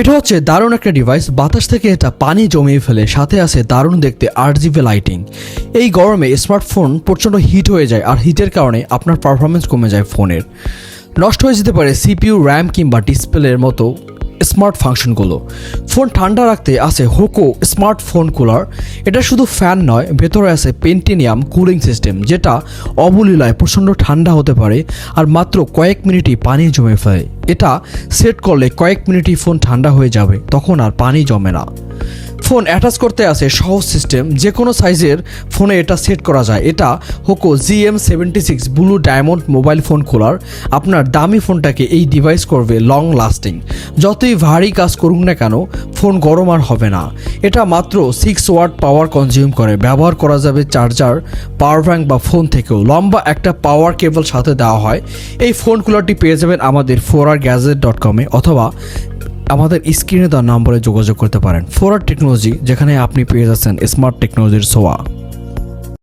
এটা হচ্ছে দারুণ একটা ডিভাইস বাতাস থেকে এটা পানি জমিয়ে ফেলে, সাথে আছে দারুণ দেখতে আর জিবি লাইটিং এই গরমে স্মার্টফোন প্রচণ্ড হিট হয়ে যায়, আর হিটের কারণে আপনার পারফরমেন্স কমে যায় ফোনের। নষ্ট হয়ে যেতে পারে সিপিইউ র্যাম কিংবা ডিসপ্লের মতো স্মার্ট ফাংশনগুলো ফোন ঠান্ডা রাখতে আছে হোকো স্মার্ট ফোন কুলার। এটা শুধু ফ্যান নয়, ভেতরে আছে পেন্টিনিয়াম কুলিং সিস্টেম যেটা অবলীলায় প্রচণ্ড ঠান্ডা হতে পারে আর মাত্র কয়েক মিনিটই পানি জমে ফেলে। এটা সেট করলে কয়েক মিনিটই ফোন ঠান্ডা হয়ে যাবে, তখন আর পানি জমে না। ফোন অ্যাটাচ করতে আছে সহজ সিস্টেম যে কোনো সাইজের ফোনে এটা সেট করা যায়। এটা Hoco GM seventy six blue diamond mobile phone খোলার আপনার দামি ফোনটাকে এই ডিভাইস করবে লং লাস্টিং। যতই ভারী কাজ করুক না কেন, ফোন গরম আর হবে না। এটা মাত্র সিক্স ওয়াট পাওয়ার কনজিউম করে। ব্যবহার করা যাবে চার্জার, পাওয়ার ব্যাঙ্ক বা ফোন থেকেও। লম্বা একটা পাওয়ার কেবল সাথে দেওয়া হয়। এই ফোন কুলারটি পেয়ে যাবেন আমাদের ফোর আর গ্যাজেট ডট কমে অথবা আমাদের স্ক্রিনে দেওয়া নম্বরে যোগাযোগ করতে পারেন। ফোরার টেকনোলজি, যেখানে আপনি পেয়ে যাচ্ছেন স্মার্ট টেকনোলজির সোয়া